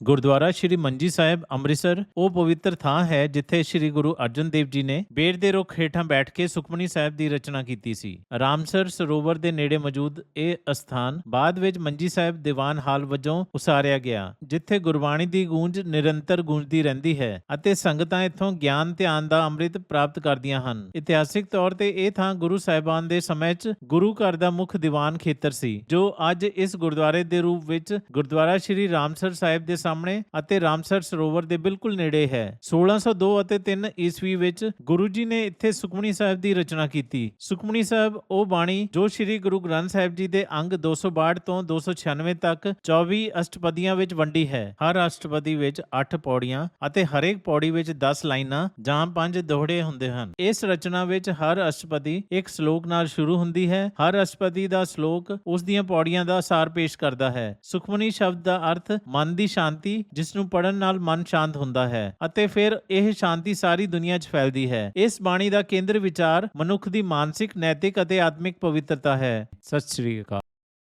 ਗੁਰਦੁਆਰਾ ਸ਼੍ਰੀ ਮੰਜੀ ਸਾਹਿਬ, ਅੰਮ੍ਰਿਤਸਰ, ਉਹ ਪਵਿੱਤਰ ਥਾਂ ਹੈ ਜਿੱਥੇ ਸ਼੍ਰੀ ਗੁਰੂ ਅਰਜਨ ਦੇਵ ਜੀ ਨੇ ਬੇੜ ਦੇ ਰੁੱਖ ਹੇਠਾਂ ਬੈਠ ਕੇ ਸੁਖਮਨੀ ਸਾਹਿਬ ਦੀ ਰਚਨਾ ਕੀਤੀ ਸੀ। ਰਾਮਸਰ ਸਰੋਵਰ ਦੇ ਨੇੜੇ ਮੌਜੂਦ ਇਹ ਅਸਥਾਨ ਬਾਅਦ ਵਿੱਚ ਮੰਜੀ ਸਾਹਿਬ ਦੀਵਾਨ ਹਾਲ ਵਜੋਂ ਉਸਾਰਿਆ ਗਿਆ, ਜਿੱਥੇ ਗੁਰਬਾਣੀ ਦੀ ਗੂੰਜ ਨਿਰੰਤਰ ਗੂੰਜਦੀ ਰਹਿੰਦੀ ਹੈ ਅਤੇ ਸੰਗਤਾਂ ਇੱਥੋਂ ਗਿਆਨ, ਧਿਆਨ ਦਾ ਅੰਮ੍ਰਿਤ ਪ੍ਰਾਪਤ ਕਰਦੀਆਂ ਹਨ। ਇਤਿਹਾਸਿਕ ਤੌਰ ਤੇ ਇਹ ਥਾਂ ਗੁਰੂ ਸਾਹਿਬਾਨ ਦੇ ਸਮੇਂ 'ਚ ਗੁਰੂ ਘਰ ਦਾ ਮੁੱਖ ਦੀਵਾਨ ਖੇਤਰ ਸੀ, ਜੋ ਅੱਜ ਇਸ ਗੁਰਦੁਆਰੇ ਦੇ ਰੂਪ ਵਿੱਚ ਗੁਰਦੁਆਰਾ ਸ਼੍ਰੀ ਰਾਮਸਰ ਸਾਹਿਬ ਦੇ ਸਾਹਮਣੇ ਅਤੇ ਰਾਮਸਰ ਸਰੋਵਰ ਦੇ ਬਿਲਕੁਲ ਨੇੜੇ ਹੈ। 1602 ਅਤੇ 3 ਈਸਵੀ ਵਿੱਚ ਗੁਰੂ ਜੀ ਨੇ ਇੱਥੇ ਸੁਖਮਨੀ ਸਾਹਿਬ ਦੀ ਰਚਨਾ ਕੀਤੀ। ਸੁਖਮਨੀ ਸਾਹਿਬ, ਉਹ ਬਾਣੀ ਜੋ ਸ਼੍ਰੀ ਗੁਰੂ ਗ੍ਰੰਥ ਸਾਹਿਬ ਜੀ ਦੇ ਅੰਗ 262 ਤੋਂ 296 ਤੱਕ 24 ਅਸ਼ਟਪਦੀਆਂ ਵਿੱਚ ਵੰਡੀ ਹੈ। ਹਰ ਅਸ਼ਟਪਦੀ ਵਿੱਚ 8 ਪੌੜੀਆਂ ਅਤੇ ਹਰੇਕ ਪੌੜੀ ਵਿੱਚ 10 ਲਾਈਨਾਂ ਜਾਂ 5 ਦੋਹੜੇ ਹੁੰਦੇ ਹਨ। ਇਸ ਰਚਨਾ ਵਿੱਚ ਹਰ ਅਸ਼ਟਪਦੀ ਇੱਕ ਸ਼ਲੋਕ ਨਾਲ ਸ਼ੁਰੂ ਹੁੰਦੀ ਹੈ। ਹਰ ਅਸ਼ਟਪਦੀ ਦਾ ਸ਼ਲੋਕ ਉਸ ਦੀਆਂ ਪੌੜੀਆਂ ਦਾ ਸਾਰ ਪੇਸ਼ ਕਰਦਾ ਹੈ। ਸੁਖਮਨੀ ਸ਼ਬਦ ਦਾ ਅਰਥ ਮਨ ਦੀ ਸ਼ਾਂਤੀ ਸ਼ਾਂਤੀ ਜਿਸ ਨੂੰ ਪੜਨ ਨਾਲ ਮਨ ਸ਼ਾਂਤ ਹੁੰਦਾ ਹੈ ਅਤੇ ਫਿਰ ਇਹ ਸ਼ਾਂਤੀ ਸਾਰੀ ਦੁਨੀਆ 'ਚ ਫੈਲਦੀ ਹੈ। ਇਸ ਬਾਣੀ ਦਾ ਕੇਂਦਰ ਵਿਚਾਰ ਮਨੁੱਖ ਦੀ ਮਾਨਸਿਕ, ਨੈਤਿਕ ਅਤੇ ਆਤਮਿਕ ਪਵਿੱਤਰਤਾ ਹੈ। ਸਤਿ ਸ੍ਰੀ ਅਕਾਲ।